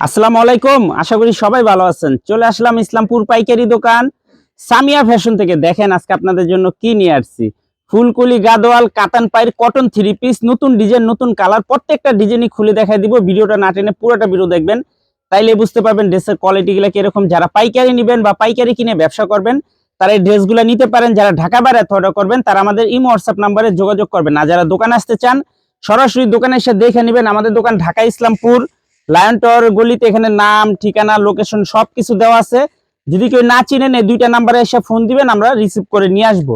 আসসালামু আলাইকুম, আশা করি সবাই ভালো আছেন। চলে আসলাম ইসলামপুর পাইকারি দোকান। সামিয়া ফ্যাশন থেকে দেখেন আজকে আপনাদের জন্য কি নিয়ে আসছি। ফুলকুলি, গাদোয়াল, কাতান পায়ের কটন থ্রি পিস নতুন ডিজাইন নতুন কালার প্রত্যেকটা ডিজাইনই খুলে দেখাই দিব। ভিডিওটা না টেনে পুরোটা ভিডিও দেখবেন। তাইলে বুঝতে পারবেন ড্রেসের কোয়ালিটিগুলো কীরকম। যারা পাইকারি নেবেন বা পাইকারি কিনে ব্যবসা করবেন, তারা এই ড্রেসগুলো নিতে পারেন। যারা ঢাকা বাইরে অর্ডার করবেন, তারা আমাদের ইমো, হোয়াটসঅ্যাপ নাম্বারে যোগাযোগ করবেন। আর যারা দোকান আসতে চান, সরাসরি দোকানে এসে দেখে নেবেন। আমাদের দোকান ঢাকা ইসলামপুর। লায়ন টাওয়ার গলিতে এখানে নাম, ঠিকানা লোকেশন সবকিছু দেওয়া আছে। যদি কেউ না চিনেন এই দুইটা নাম্বারে এসে ফোন দিবেন, আমরা রিসিভ করে নিয়ে আসব।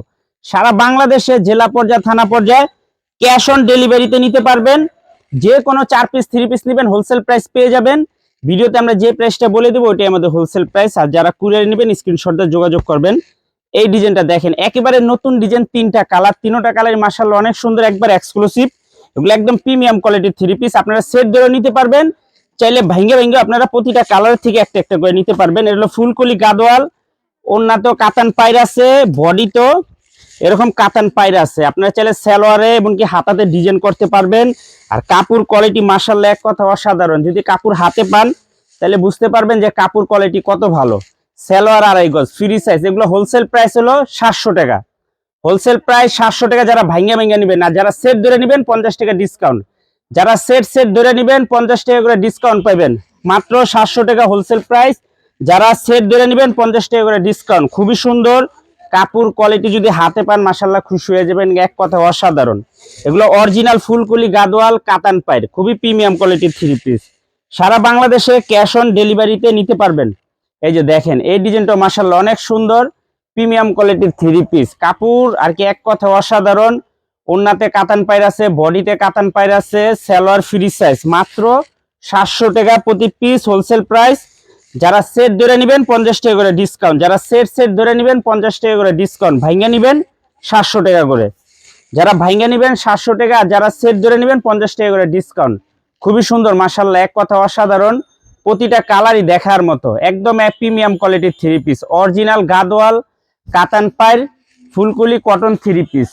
সারা বাংলাদেশে জেলা পর্যায়ে, থানা পর্যায়ে ক্যাশ অন ডেলিভারিতে নিতে পারবেন। যে কোনো চার পিস থ্রি পিস নেবেন হোলসেল প্রাইস পেয়ে যাবেন। ভিডিওতে আমরা যে প্রাইসটা বলে দেবো, ওইটাই আমাদের হোলসেল প্রাইস আর যারা কুরিয়ার নেবেন স্ক্রিনশট যোগাযোগ করবেন। এই ডিজাইনটা দেখেন, একেবারে নতুন ডিজাইন তিনটা কালার তিনোটা কালার মার্শাল অনেক সুন্দর, একবার এক্সক্লুসিভ এগুলো একদম প্রিমিয়াম কোয়ালিটির থ্রি পিস আপনারা সেট ধরে নিতে পারবেন। চাইলে ভেঙে ভেঙে আপনারা প্রতিটা কালার থেকে একটা একটা করে নিতে পারবেন। এটা হলো ফুলকলি গাদোয়াল ওন্না তো কাতান পাইর আছে, বডি তো এরকম কাতান পাইর আছে। আপনারা চাইলে সালোয়ারে এমনকি হাতাতে ডিজাইন করতে পারবেন। আর কাপড় কোয়ালিটি মার্শাল্লাহ এক কথা অসাধারণ। যদি কাপড় হাতে পান, তাহলে বুঝতে পারবেন যে কাপড় কোয়ালিটি কত ভালো। সালোয়ার আড়াই গজ ফ্রি সাইজ এগুলো হোলসেল প্রাইস হলো সাতশো টাকা। হোলসেল প্রাইস সাতশো টাকা, যারা ভাঙ্গা ভাঙ্গা নেবেন। আর যারা সেট ধরে নেবেন, পঞ্চাশ টাকা ডিসকাউন্ট যারা সেট সেট ধরে নেবেন, পঞ্চাশ টাকা করে ডিসকাউন্ট পাবেন মাত্র সাতশো টাকা হোলসেল প্রাইস যারা সেট ধরে নেবেন, পঞ্চাশ টাকা করে ডিসকাউন্ট খুবই সুন্দর। কাপড় কোয়ালিটি যদি হাতে পান মাসাল্লাহ খুশি হয়ে যাবেন। এক কথা অসাধারণ। এগুলো অরিজিনাল ফুলকুলি, গাদোয়াল, কাতান পায়ের। খুবই প্রিমিয়াম কোয়ালিটির থ্রি পিস সারা বাংলাদেশে ক্যাশ অন ডেলিভারিতে নিতে পারবেন। এই যে দেখেন, এই ডিজাইনটা মাসাল্লাহ অনেক সুন্দর। প্রিমিয়াম কোয়ালিটির থ্রি পিস কাপড় আর কি এক কথা অসাধারণ। ওন্নাতে কাতান পায়ের আছে, বডিতে কাতান পায়ের আছে, সালোয়ার ফ্রি সাইজ মাত্র সাতশো টাকা প্রতি পিস হোলসেল প্রাইস যারা সেট ধরে নেবেন পঞ্চাশ টাকা করে ডিসকাউন্ট যারা সেট সেট ধরে নেবেন পঞ্চাশ টাকা করে ডিসকাউন্ট ভাইঙ্গা নেবেন সাতশো টাকা করে। যারা ভাইঙ্গা নেবেন সাতশো টাকা, যারা সেট ধরে নেবেন পঞ্চাশ টাকা করে ডিসকাউন্ট খুবই সুন্দর মাসাল্লাহ এক কথা অসাধারণ। প্রতিটা কালারই দেখার মতো। একদম এক প্রিমিয়াম কোয়ালিটির থ্রি পিস অরিজিনাল গাদোয়াল, কাতান পায়ের, ফুলকুলি কটন থ্রি পিস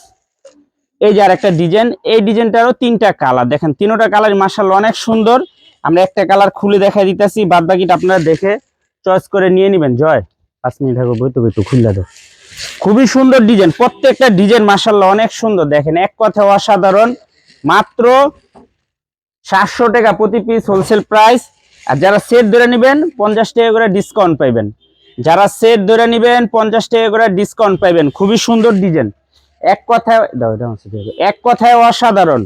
এই যে আর একটা ডিজাইন, এই ডিজাইনটারও তিনটা কালার। দেখেন, তিনোটা কালার মার্শাল অনেক সুন্দর। আমরা একটা কালার খুলে দেখাই দিতেছি বাদ বাকিটা আপনারা দেখে চয়েস করে নিয়ে নেবেন। জয়। পাঁচ মিনিট আগে বইতো বইতো খুললা দাও খুবই সুন্দর ডিজাইন, প্রত্যেকটা ডিজাইন মার্শাল্লাহ অনেক সুন্দর। দেখেন, এক কথা অসাধারণ। মাত্র সাতশো টাকা প্রতি পিস হোলসেল প্রাইস আর যারা সেট ধরে নেবেন, পঞ্চাশ টাকা করে ডিসকাউন্ট পাইবেন। যারা সেট ধরে নেবেন, পঞ্চাশ টাকা করে ডিসকাউন্ট পাইবেন। খুবই সুন্দর ডিজাইন। এক কথায় এক কথায় অসাধারণ।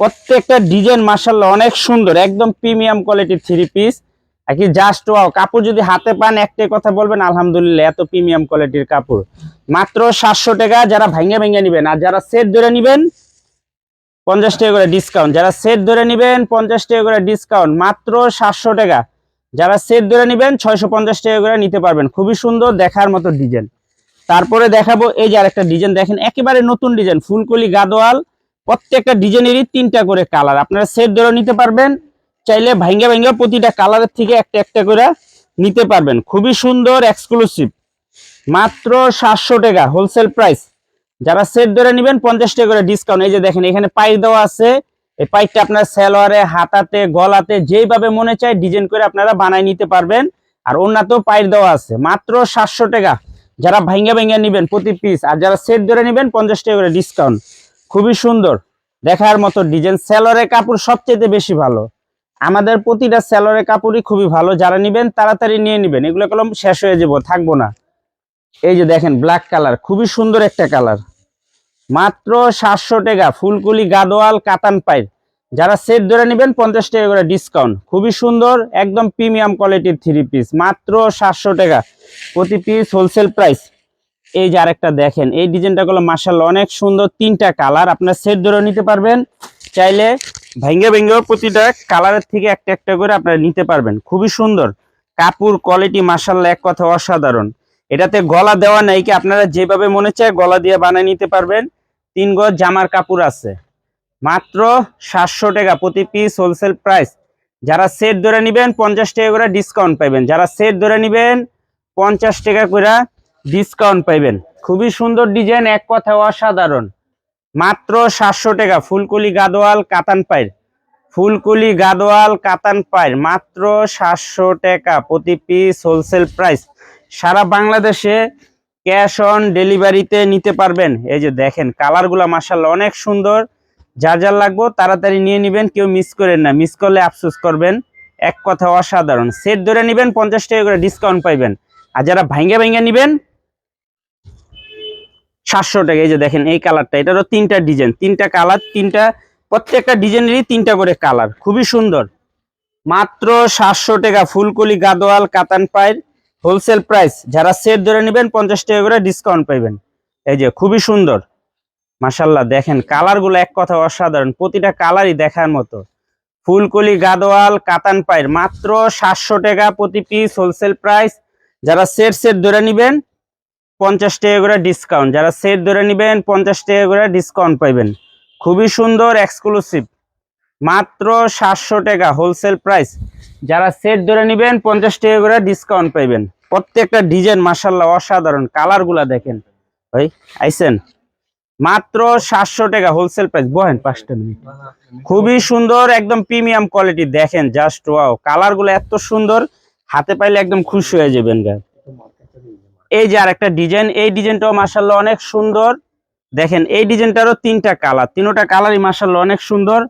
প্রত্যেকটা ডিজাইন মার্শাল্লাহ অনেক সুন্দর, একদম প্রিমিয়াম কোয়ালিটির থ্রি পিস। আর কি, জাস্ট ওয়াও। কাপড় যদি হাতে পান, একটাই কথা বলবেন, আলহামদুলিল্লাহ, এত প্রিমিয়াম কোয়ালিটির কাপড়। মাত্র সাতশো টাকা, যারা ভাঙ্গে ভেঙে নেবেন, আর যারা সেট ধরে নেবেন, পঞ্চাশ টাকা করে ডিসকাউন্ট যারা সেট ধরে নেবেন, পঞ্চাশ টাকা করে ডিসকাউন্ট মাত্র সাতশো টাকা। যারা সেট ধরে নেবেন, ছয়শো পঞ্চাশ টাকা করে নিতে পারবেন। খুবই সুন্দর, দেখার মতো ডিজাইন তারপরে দেখাবো এই যে আরেকটা ডিজাইন দেখেন একেবারে নতুন ডিজাইন ফুলকলি গাদোয়াল, প্রত্যেকটা ডিজাইনেরই তিনটা করে কালার আপনারা সেট ধরে নিতে পারবেন, চাইলে ভাঙ্গা ভাঙ্গা প্রতিটা কালারের থেকে একটা একটা করে নিতে পারবেন। খুবই সুন্দর এক্সক্লুসিভ মাত্র সাতশো টাকা হোলসেল প্রাইস যারা সেট ধরে নেবেন, পঞ্চাশ টাকা করে ডিসকাউন্ট এই যে দেখেন, এখানে পাইপ দেওয়া আছে। এই পাইপটা আপনার স্যালোয়ারে হাতাতে, গলাতে, যেইভাবে মনে চায় ডিজাইন করে আপনারা বানাই নিতে পারবেন। আর অন্যতেও পাইপ দেওয়া আছে। মাত্র সাতশো টাকা। যারা ভাঙ্গা ভাঙ্গা নেবেন প্রতি পিস আর যারা সেট ধরে নেবেন পঞ্চাশ টাকা করে ডিসকাউন্ট খুবই সুন্দর। দেখার মতো ডিজাইন স্যালোয়ারের কাপড় সবচেয়ে বেশি ভালো। আমাদের প্রতিটা স্যালোয়ারের কাপড়ই খুবই ভালো। যারা নেবেন, তাড়াতাড়ি নিয়ে নেবেন। এগুলো কলম শেষ হয়ে যাব, থাকব না। এই যে দেখেন ব্ল্যাক কালার খুবই সুন্দর একটা কালার মাত্র সাতশো টাকা, ফুলকুলি, গাদোয়াল, কাতান পাইর যারা সেট ধরে নেবেন, পঞ্চাশ টাকা করে ডিসকাউন্ট খুবই সুন্দর, একদম প্রিমিয়াম কোয়ালিটির থ্রি পিস মাত্র সাতশো টাকা। প্রতি পিস হোলসেল প্রাইস এই যে আরেকটা দেখেন, এই ডিজাইনটা গুলো মার্শাল অনেক সুন্দর তিনটা কালার আপনার সেট ধরে নিতে পারবেন। চাইলে ভেঙ্গে ভেঙ্গেও প্রতিটা কালারের থেকে একটা একটা করে আপনারা নিতে পারবেন। খুবই সুন্দর। কাপড় কোয়ালিটি মার্শাল্লাহ এক কথা অসাধারণ। এটাতে গলা দেওয়া নাই কি আপনারা যেভাবে মনে চায় গলা দিয়ে বানিয়ে নিতে পারবেন। তিন গজ জামার কাপড় আছে। মাত্র সাতশো টাকা প্রতি পিস হোলসেল প্রাইস যারা সেট ধরে নেবেন, পঞ্চাশ টাকা করে ডিসকাউন্ট পাইবেন। যারা সেট ধরে নেবেন পঞ্চাশ টাকা করে ডিসকাউন্ট পাইবেন। খুবই সুন্দর ডিজাইন এক কথা অসাধারণ। মাত্র সাতশো টাকা, ফুলকলি গাদোয়াল কাতান পাইর ফুলকুলি গাদোয়াল কাতান পায়ের, মাত্র সাতশো টাকা প্রতি পিস হোলসেল প্রাইস সারা বাংলাদেশে ক্যাশ অন ডেলিভারিতে নিতে পারবেন। এই যে দেখেন কালারগুলো মাসাল্লাহ অনেক সুন্দর। যার যার লাগবো তাড়াতাড়ি নিয়ে নেবেন, কেউ মিস করেন না। মিস করলে আফসোস করবেন, এক কথা অসাধারণ। সেট ধরে নেবেন, পঞ্চাশ টাকা করে ডিসকাউন্ট পাইবেন। আর যারা ভাঙ্গে ভাঙ্গে নেবেন, সাতশো টাকা। এই যে দেখেন, এই কালারটা, এটারও তিনটা ডিজাইন, তিনটা কালার, তিনটা, প্রত্যেকটা ডিজাইনেরই তিনটা করে কালার। খুবই সুন্দর। মাত্র সাতশো টাকা, ফুলকলি, গাদোয়াল, কাতান পায়ের, হোলসেল প্রাইস। যারা সেট ধরে নেবেন, পঞ্চাশ টাকা করে ডিসকাউন্ট পাইবেন। এই যে, খুবই সুন্দর। মাসাল্লাহ দেখেন, কালারগুলো এক কথা অসাধারণ। প্রতিটা কালারই দেখার মতো। ফুলকলি, গাদোয়াল, কাতান পায়ের, মাত্র সাতশো টাকা প্রতি পিস, হোলসেল প্রাইস। যারা সেট সেট ধরে নেবেন, পঞ্চাশ টাকা করে ডিসকাউন্ট যারা সেট ধরে নেবেন, পঞ্চাশ টাকা করে ডিসকাউন্ট পাইবেন। খুবই সুন্দর এক্সক্লুসিভ মাত্র সাতশো টাকা হোলসেল প্রাইস যারা সেট ধরে নেবেন, পঞ্চাশ টাকা করে ডিসকাউন্ট পাইবেন। প্রত্যেকটা ডিজাইন মাসাল্লাহ অসাধারণ। কালারগুলা দেখেন। ভাই আইসেন মাত্র সাতশো টাকা হোলসেল প্রাইস বহেন পাঁচটা মিনিট খুবই সুন্দর, একদম প্রিমিয়াম কোয়ালিটি দেখেন জাস্ট ওয়াও কালারগুলো এত সুন্দর। হাতে পাইলে একদম খুশি হয়ে যাবেন গা এই যে আর একটা ডিজাইন, এই ডিজাইনটাও মাসাল্লাহ অনেক সুন্দর। দেখেন, এই ডিজাইনটারও তিনটা কালার, তিনোটা কালারই মাসাল্লাহ অনেক সুন্দর।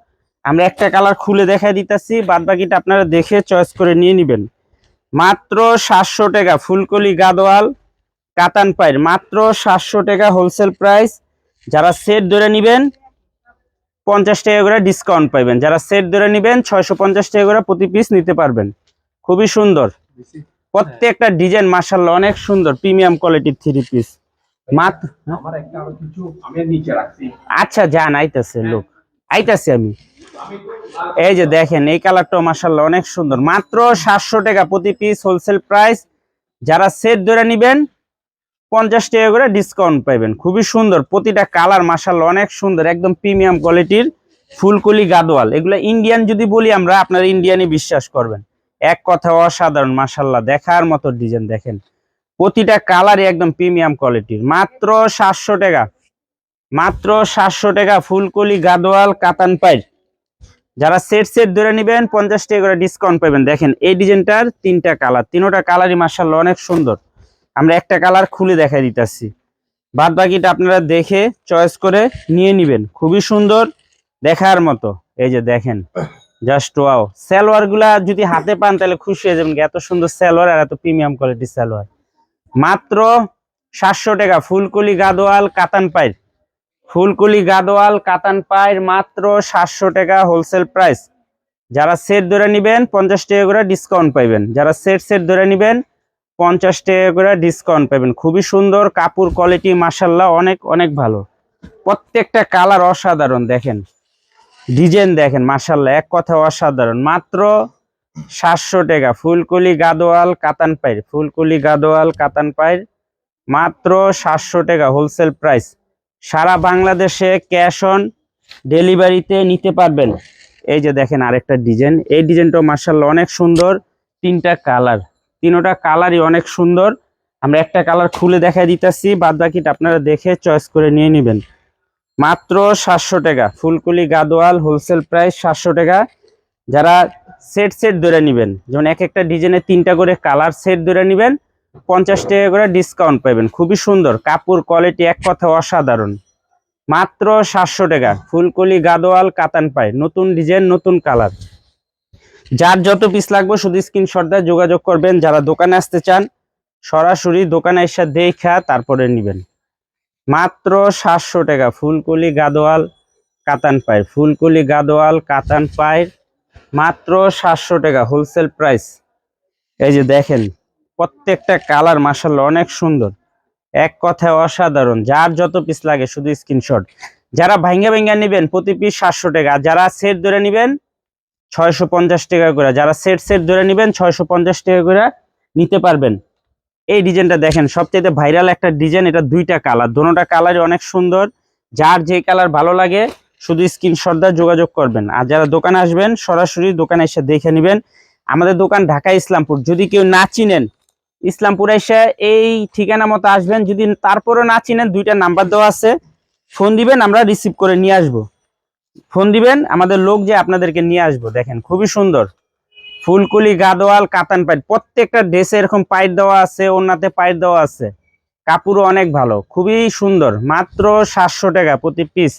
আমরা একটা কালার খুলে দেখাই দিতেছি বাদ বাকিটা আপনারা দেখে চয়েস করে নিয়ে নেবেন। মাত্র সাতশো টাকা, ফুলকলি গাদোয়াল, কাতান পায়ের, মাত্র সাতশো টাকা হোলসেল প্রাইস যারা সেট ধরে নেবেন, পঞ্চাশ টাকা করে ডিসকাউন্ট পাইবেন। যারা সেট ধরে নেবেন, ছয়শো পঞ্চাশ টাকা করে প্রতি পিস নিতে পারবেন। খুবই সুন্দর। প্রত্যেকটা ডিজাইন মার্শাল্লাহ অনেক সুন্দর প্রিমিয়াম কোয়ালিটির থ্রি পিস আচ্ছা যান আইতাছে লোক। আইতাছি আমি। এই যে দেখেন এই কালারটাও মার্শাল্লাহ অনেক সুন্দর। মাত্র সাতশো টাকা প্রতি পিস হোলসেল প্রাইস যারা সেট ধরে নিবেন পঞ্চাশ টাকা করে ডিসকাউন্ট পাইবেন। খুবই সুন্দর। প্রতিটা কালার মার্শাল্লাহ অনেক সুন্দর একদম প্রিমিয়াম কোয়ালিটির ফুলকলি গাদোয়াল। এগুলো ইন্ডিয়ান যদি বলি আমরা আপনার ইন্ডিয়ানই বিশ্বাস করবেন। এক কথা অসাধারণ মার্শাল্লাহ দেখার মতো ডিজাইন দেখেন। প্রতিটা কালারই একদম প্রিমিয়াম কোয়ালিটির মাত্র সাতশো টাকা। মাত্র সাতশো টাকা ফুলকলি, গাদোয়াল, কাতান পাইর। যারা সেট সেট ধরে নেবেন, পঞ্চাশ টাকা করে ডিসকাউন্ট পাবেন। দেখেন, এই ডিজাইনটার তিনটা কালার তিনোটা কালারই মার্শাল্লাহ অনেক সুন্দর। আমরা একটা কালার খুলে দেখা দিতেছি। বাদ বাকিটা আপনারা দেখে চয়েস করে নিয়ে নেবেন। খুবই সুন্দর, দেখার মতো। এই যে দেখেন। জাস্ট ওয়াও সালোয়ারগুলা যদি হাতে পান তাহলে খুশি হয়ে যাবেন। এত সুন্দর সালোয়ার আর এত প্রিমিয়াম কোয়ালিটির সালোয়ার মাত্র সাতশো টাকা। ফুলকলি গাদোয়াল, কাতান পাইর। ফুলকলি গাদোয়াল, কাতান পাইর মাত্র সাতশো টাকা হোলসেল প্রাইস যারা সেট ধরে নেবেন, পঞ্চাশ টাকা করে ডিসকাউন্ট পাইবেন। যারা সেট সেট ধরে নেবেন, পঞ্চাশ টাকা করে ডিসকাউন্ট পাবেন খুবই সুন্দর কাপড় কোয়ালিটি মাসাল্লাহ অনেক অনেক ভালো। প্রত্যেকটা কালার অসাধারণ, দেখেন। ডিজাইন দেখেন মাসাল্লাহ এক কথা অসাধারণ। মাত্র সাতশো টাকা, ফুলকলি গাদোয়াল, কাতান পাইর, ফুলকলি গাদোয়াল, কাতান পাইর, মাত্র সাতশো টাকা হোলসেল প্রাইস। সারা বাংলাদেশে ক্যাশ অন ডেলিভারিতে নিতে পারবেন। এই যে দেখেন আরেকটা ডিজাইন, এই ডিজাইনটাও মার্শাল্লাহ অনেক সুন্দর, তিনটা কালার। তিনোটা কালারই অনেক সুন্দর। আমরা একটা কালার খুলে দেখাই দিতেছি বাদ বাকিটা আপনারা দেখে চয়েস করে নিয়ে নেবেন। মাত্র সাতশো টাকা। ফুলকুলি গাদোয়াল হোলসেল প্রাইস সাতশো টাকা। যারা সেট সেট ধরে নেবেন, যেমন এক একটা ডিজাইনের তিনটা করে কালার সেট ধরে নেবেন, পঞ্চাশ টাকা করে ডিসকাউন্ট পাবেন। খুবই সুন্দর, কাপড় কোয়ালিটি এক কথা অসাধারণ। মাত্র সাতশো টাকা, ফুলকলি গাদোয়াল কাতান পায়। নতুন ডিজাইন নতুন কালার যার যত পিস লাগবে শুধু স্ক্রিনশট দিয়ে যোগাযোগ করবেন। যারা দোকানে আসতে চান, সরাসরি দোকানে এসে দেখা তারপরে নেবেন। মাত্র সাতশো টাকা। ফুলকলি গাদোয়াল, কাতান পায় ফুলকলি গাদোয়াল, কাতান পায় মাত্র সাতশো টাকা হোলসেল প্রাইস। এই যে দেখেন, প্রত্যেকটা কালার মাসাল্লাহ অনেক সুন্দর। এক কথায় অসাধারণ। যার যত পিস লাগে শুধু স্ক্রিনশট যারা ভাঙ্গা ভাঙ্গা নেবেন, প্রতি পিস সাতশো টাকা। যারা সেট ধরে নেবেন, ছয়শো পঞ্চাশ টাকা করে। যারা সেট সেট ধরে নেবেন, ছয়শো পঞ্চাশ টাকা করে নিতে পারবেন। এই ডিজাইনটা দেখেন সবচেয়ে ভাইরাল একটা ডিজাইন, এটা দুইটা কালার। দোনোটা কালারই অনেক সুন্দর। যার যে কালার ভালো লাগে, শুধু স্ক্রিনশট দিয়ে যোগাযোগ করবেন। আর যারা দোকানে আসবেন, সরাসরি দোকানে এসে দেখে নেবেন। আমাদের দোকান ঢাকা ইসলামপুর। যদি কেউ না চিনেন, ইসলামপুর এসে এই ঠিকানা মতো আসবেন। যদি তারপরও না চিনেন, দুইটা নাম্বার দেওয়া আছে। ফোন দিবেন, আমরা রিসিভ করে নিয়ে আসব। ফোন দিবেন, আমাদের লোক যে আপনাদেরকে নিয়ে আসব। দেখেন, খুবই সুন্দর। ফুলকুলি, গাদোয়াল, কাতান পাইট। প্রত্যেকটা ড্রেসে এরকম পাইট দেওয়া আছে ওনাতে পাইট দেওয়া আছে। কাপড়ও অনেক ভালো, খুবই সুন্দর। মাত্র সাতশো টাকা প্রতি পিস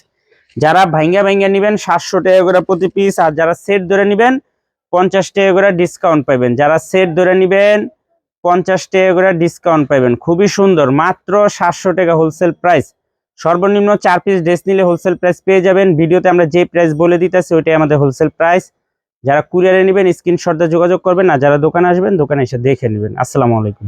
যারা ভাঙ্গা ভাঙ্গা নেবেন, সাতশো টাকা করে প্রতি পিস আর যারা সেট ধরে নেবেন, পঞ্চাশ টাকা করে ডিসকাউন্ট পাবেন যারা সেট ধরে নেবেন, পঞ্চাশ টাকা করে ডিসকাউন্ট পাবেন খুবই সুন্দর, মাত্র সাতশো টাকা হোলসেল প্রাইস সর্বনিম্ন চার পিস ড্রেস নিলে হোলসেল প্রাইস পেয়ে যাবেন। ভিডিওতে আমরা যে প্রাইস বলে দিতেছি, ওইটাই আমাদের হোলসেল প্রাইস যারা কুরিয়ারে নেবেন স্ক্রিনশটে যোগাযোগ করবেন, আর যারা দোকানে আসবেন, দোকানে এসে দেখে নেবেন। আসসালামু আলাইকুম।